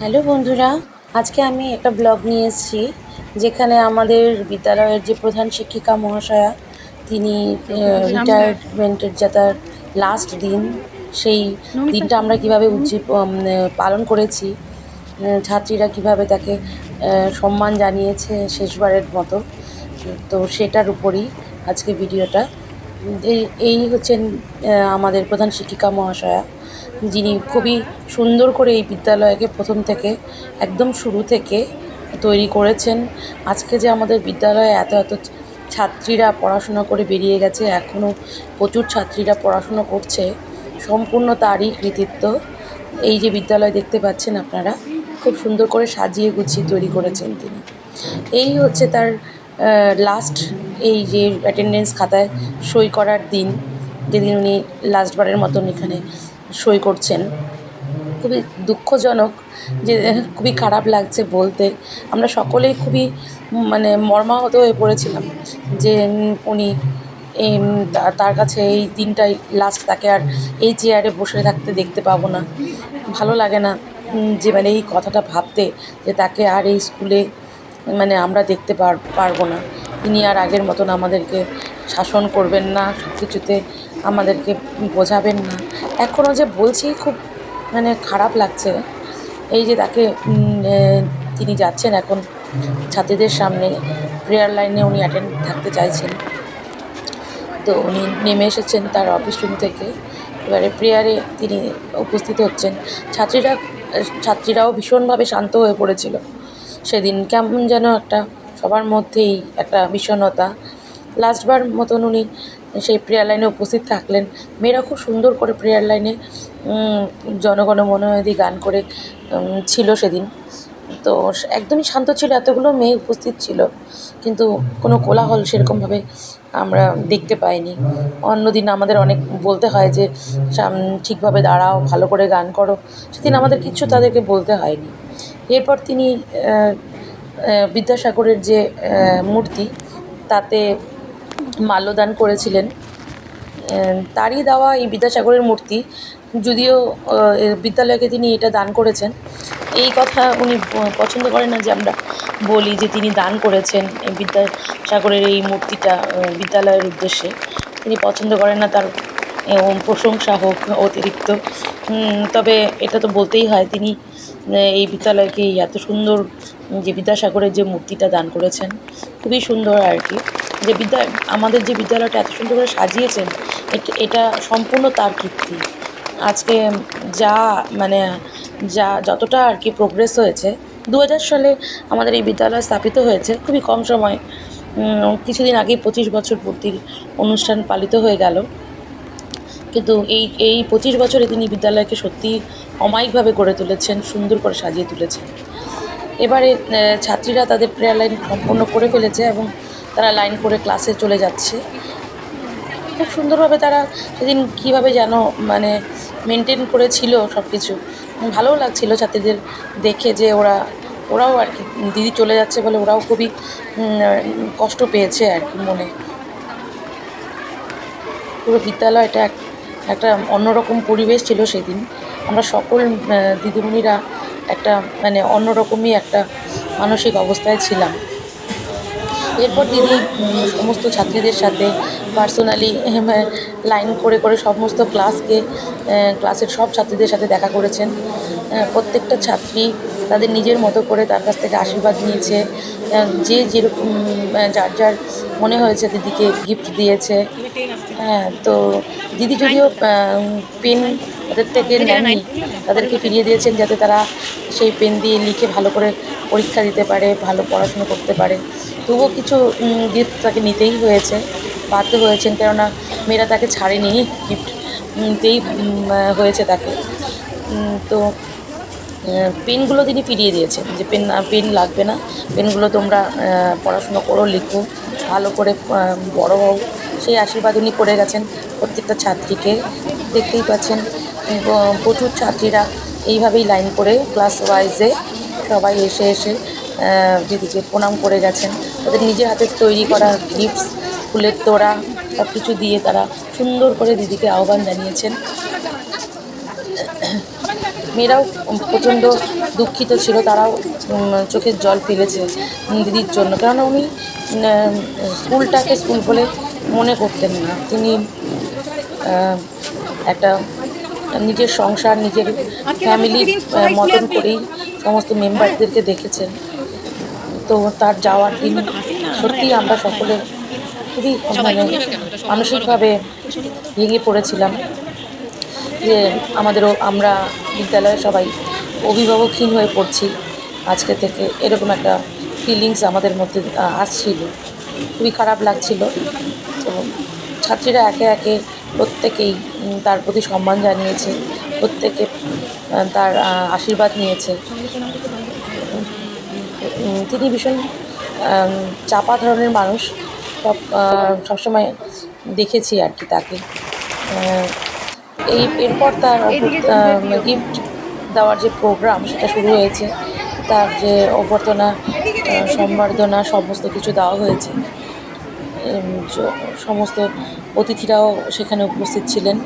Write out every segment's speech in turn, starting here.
Hello বন্ধুরা আজকে আমি একটা ব্লগ নিয়ে এসেছি যেখানে আমাদের বিদ্যালয়ের যে প্রধান শিক্ষিকা মহাশয়া তিনি রিটায়ারমেন্টের যে তার লাস্ট দিন সেই দিনটা আমরা কীভাবে উজ্জীব পালন করেছি ছাত্রীরা কীভাবে তাকে সম্মান জানিয়েছে শেষবারের মতো তো সেটার উপরই আজকে ভিডিওটা এই এই হচ্ছেন আমাদের প্রধান শিক্ষিকা মহাশয়া। যিনি খুবই সুন্দর করে এই বিদ্যালয়কে প্রথম থেকে একদম শুরু থেকে তৈরি করেছেন। আজকে যে আমাদের বিদ্যালয়ে এত এত ছাত্রীরা পড়াশোনা করে বেরিয়ে গেছে এখনও প্রচুর ছাত্রীরা পড়াশুনো করছে, সম্পূর্ণ তারই কৃতিত্ব। এই যে বিদ্যালয় দেখতে পাচ্ছেন আপনারা, খুব সুন্দর করে সাজিয়ে গুছিয়ে তৈরি করেছেন তিনি। এই হচ্ছে তার লাস্ট এই যে অ্যাটেন্ডেন্স খাতায় সই করার দিন, যেদিন উনি লাস্টবারের মতন এখানে সই করছেন। খুবই দুঃখজনক যে, খুবই খারাপ লাগছে বলতে। আমরা সকলেই খুবই মানে মর্মাহত হয়ে পড়েছিলাম যে, উনি তার কাছে এই দিনটাই লাস্ট তাকে আর এই চেয়ারে বসে থাকতে দেখতে পাবো না। ভালো লাগে না যে মানে এই কথাটা ভাবতে যে, তাকে আর এই স্কুলে মানে আমরা দেখতে পার, পারব না। তিনি আর আগের মতন আমাদেরকে শাসন করবেন না সব কিছুতে আমাদেরকে বোঝাবেন না। এখনও যে বলছি খুব মানে খারাপ লাগছে। এই যে তাকে তিনি যাচ্ছেন এখন ছাত্রীদের সামনে। প্রেয়ার লাইনে উনি অ্যাটেন্ড থাকতে চাইছেন। তো উনি নেমে এসেছেন তার অফিস রুম থেকে। এবারে প্রেয়ারে তিনি উপস্থিত হচ্ছেন। ছাত্রীরা, ছাত্রীরাও ভীষণভাবে শান্ত হয়ে পড়েছিল। সেদিন কেমন যেন একটা সবার মধ্যেই একটা বিষণ্ণতা। লাস্টবার মতন উনি সেই প্রেয়ার লাইনে উপস্থিত থাকলেন। মেয়েরা খুব সুন্দর করে প্রেয়ার লাইনে জনগণ মনোনয়দি গান করে ছিল সেদিন। তো একদমই শান্ত ছিল, এতগুলো মেয়ে উপস্থিত ছিল। কিন্তু কোনো কোলাহল সেরকমভাবে আমরা দেখতে পাইনি। অন্যদিন আমাদের অনেক বলতে হয় যে ঠিকভাবে দাঁড়াও, ভালো করে গান করো। সেদিন আমাদের কিচ্ছু তাদেরকে বলতে হয়নি। এরপর তিনি বিদ্যাসাগরের যে মূর্তি, তাতে মাল্যদান করেছিলেন। তারই দেওয়া এই বিদ্যাসাগরের মূর্তি, যদিও বিদ্যালয়কে তিনি এটা দান করেছেন। এই কথা উনি পছন্দ করেন না যে আমরা বলি যে তিনি দান করেছেন এই বিদ্যাসাগরের এই মূর্তিটা বিদ্যালয়ের উদ্দেশ্যে। তিনি পছন্দ করেন না তার প্রশংসা হোক অতিরিক্ত। তবে এটা তো বলতেই হয়, তিনি এই বিদ্যালয়কে এত সুন্দর, যে বিদ্যাসাগরের যে মূর্তিটা দান করেছেন, খুবই সুন্দর আর কি। যে বিদ্যা আমাদের যে বিদ্যালয়টা এত সুন্দর করে সাজিয়েছেন, এট- সম্পূর্ণ তার কীর্তি। আজকে যা মানে যা যতটা আর কি প্রোগ্রেস হয়েছে দু হাজার সালে আমাদের এই বিদ্যালয় স্থাপিত হয়েছে, খুবই কম সময় কিছুদিন আগেই পঁচিশ বছর পূর্তির অনুষ্ঠান পালিত হয়ে গেল। কিন্তু এই এই পঁচিশ বছরে তিনি বিদ্যালয়কে সত্যি অমায়িকভাবে গড়ে তুলেছেন, সুন্দর করে সাজিয়ে তুলেছেন। এবারে ছাত্রীরা তাদের প্রেয়ার লাইন সম্পূর্ণ করে ফেলেছে এবং তারা লাইন করে ক্লাসে চলে যাচ্ছে। খুব সুন্দরভাবে তারা সেদিন কীভাবে যেন মানে মেনটেন করেছিল সব কিছু ভালোও লাগছিল ছাত্রীদের দেখে যে ওরা, ওরাও আর কি, দিদি চলে যাচ্ছে বলে ওরাও খুবই কষ্ট পেয়েছে আর কি মনে। পুরো বিদ্যালয়টা এক, একটা অন্যরকম পরিবেশ ছিল সেদিন। আমরা সকল দিদিমণিরা একটা মানে অন্যরকমই একটা মানসিক অবস্থায় ছিলাম। এরপর দিদি সমস্ত ছাত্রীদের সাথে পার্সোনালি লাইন করে করে সমস্ত ক্লাসকে ক্লাসের সব ছাত্রীদের সাথে দেখা করেছেন। প্রত্যেকটা ছাত্রী তাদের নিজের মতো করে তার কাছ থেকে আশীর্বাদ নিয়েছে। যে যেরকম যার যার মনে হয়েছে দিদিকে গিফট দিয়েছে। হ্যাঁ তো দিদি যদিও পেন তাদের থেকে নেননি তাদেরকে ফিরিয়ে দিয়েছেন যাতে তারা সেই পেন দিয়ে লিখে ভালো করে পরীক্ষা দিতে পারে ভালো পড়াশুনো করতে পারে। তবুও কিছু গিফট তাকে নিতেই হয়েছে, বাধ্য হয়েছেন, কেননা মেয়েরা তাকে ছাড়েনি গিফট নিতেই হয়েছে তাকে। তো পেনগুলো তিনি ফিরিয়ে দিয়েছেন, যে পেন পেন লাগবে না, পেনগুলো তোমরা পড়াশুনো করো, লিখো, ভালো করে বড় হও। সেই আশীর্বাদ উনি করে গেছেন প্রত্যেকটা ছাত্রীকে। দেখতেই পাচ্ছেন প্রচুর ছাত্রীরা এইভাবেই লাইন করে ক্লাস ওয়াইজে সবাই এসে এসে দিদিকে প্রণাম করে গেছেন। তাদের নিজের হাতে তৈরি করা গিফটস ফুলের তোড়া সব কিছু দিয়ে তারা সুন্দর করে দিদিকে আহ্বান জানিয়েছেন। মেয়েরাও প্রচণ্ড দুঃখিত ছিল, তারাও চোখের জল ফেলেছে দিদির জন্য। কেননা উনি স্কুলটাকে স্কুল বলে মনে করতেন না। তিনি একটা নিজের সংসার, নিজের ফ্যামিলির মতন করেই সমস্ত মেম্বারদেরকে দেখেছেন। তো তার যাওয়ার দিন সত্যিই আমরা সকলে খুবই মানে মানসিকভাবে ভেঙে পড়েছিলাম যে আমাদেরও আমরা বিদ্যালয়ে সবাই অভিভাবকহীন হয়ে পড়ছি আজকে থেকে। এরকম একটা ফিলিংস আমাদের মধ্যে আসছিল। খুবই খারাপ লাগছিল। তো ছাত্রীরা একে একে প্রত্যেকেই তার প্রতি সম্মান জানিয়েছে, প্রত্যেকে তার আশীর্বাদ নিয়েছে। তিনি ভীষণ চাপা ধরনের মানুষ। সব সবসময় দেখেছি আর কি তাকে। এই এরপর তার গিফট দেওয়ার যে প্রোগ্রাম সেটা শুরু হয়েছে। তার যে অভ্যর্থনা সম্বর্ধনা সমস্ত কিছু দেওয়া হয়েছে। সমস্ত অতিথিরাও সেখানে উপস্থিত ছিলেন।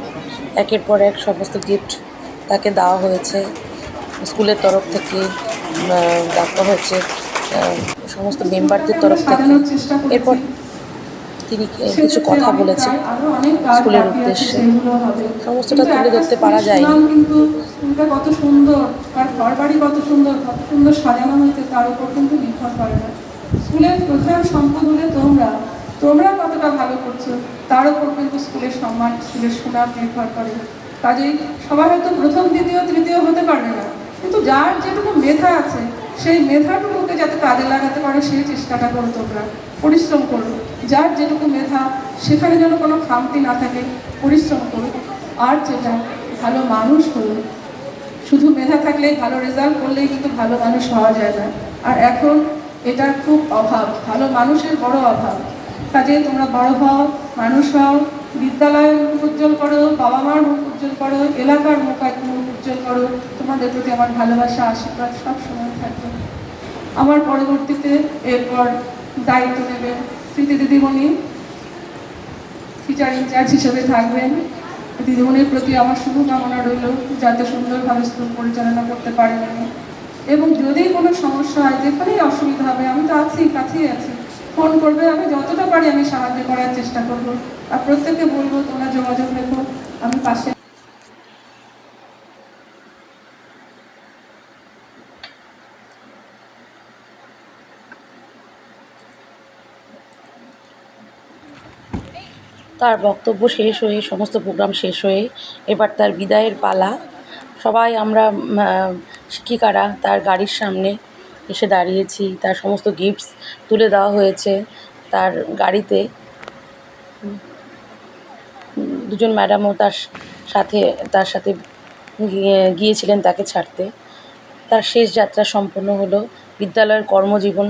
একের পর এক সমস্ত গিফট তাকে দেওয়া হয়েছে। স্কুলের তরফ থেকে দেওয়া হয়েছে সমস্ত মেম্বারদের তরফ থেকে। এরপর তিনি কিছু কথা বলেছেন স্কুলের উদ্দেশ্যে। সমস্তটা তুলে ধরতে পারা যায়নি। কিন্তু কত সুন্দর তার ঘর বাড়ি কত সুন্দর কত সুন্দর সাজানো হয়েছে তার উপর কিন্তু নির্ভর করে না স্কুলের প্রধান সম্পদ হলে তোমরা তোমরা কতটা ভালো করছ তার উপর কিন্তু স্কুলের সম্মান স্কুলের সুনাম নির্ভর করে কাজেই সবাই হয়তো প্রথম দ্বিতীয় তৃতীয় হতে পারবে না কিন্তু যার যেটুকু মেধা আছে, সেই মেধাটুকুকে যাতে কাজে লাগাতে পারে, সেই চেষ্টাটা করো তোমরা। পরিশ্রম করো। যার যেটুকু মেধা, সেখানে যেন কোনো খামতি না থাকে, পরিশ্রম করো। আর যেটা, ভালো মানুষ হলো। শুধু মেধা থাকলেই ভালো রেজাল্ট করলেই কিন্তু ভালো মানুষ হওয়া যায় না। আর এখন এটার খুব অভাব। ভালো মানুষের বড় অভাব। কাজে তোমরা বড় হও, মানুষ হও বিদ্যালয়ের মুখ উজ্জ্বল করো বাবা মার মুখ উজ্জ্বল করো, এলাকার মুখ মুখ উজ্জ্বল করো। তোমাদের প্রতি আমার ভালোবাসা, আশীর্বাদ সব সময় থাকবে। আমার পরবর্তীতে এরপর দায়িত্ব নেবেন স্মৃতি দিদিমণি। টিচার ইনচার্জ হিসেবে থাকবেন। দিদিমণির প্রতি আমার শুভকামনা রইল, যাতে সুন্দরভাবে স্কুল পরিচালনা করতে পারেন আমি। এবং যদি কোনো সমস্যা হয় যেখানেই অসুবিধা হবে, আমি তো আছি, কাছেই আছি। ফোন করবে, আমি যতটা পারি আমি সাহায্য করার চেষ্টা করব। আর প্রত্যেককে বলব, তোমরা যোগাযোগ রেখো, আমি পাশে তার বক্তব্য শেষ হয়ে, সমস্ত প্রোগ্রাম শেষ হয়ে, এবার তার বিদায়ের পালা। সবাই আমরা শিক্ষিকারা তার গাড়ির সামনে এসে দাঁড়িয়েছি, তার সমস্ত গিফটস তুলে দেওয়া হয়েছে তার গাড়িতে। দুজন ম্যাডামও তার সাথে তার সাথে গিয়ে, গিয়েছিলেন তাকে ছাড়তে। তার শেষ যাত্রা সম্পন্ন হলো বিদ্যালয়ের কর্মজীবন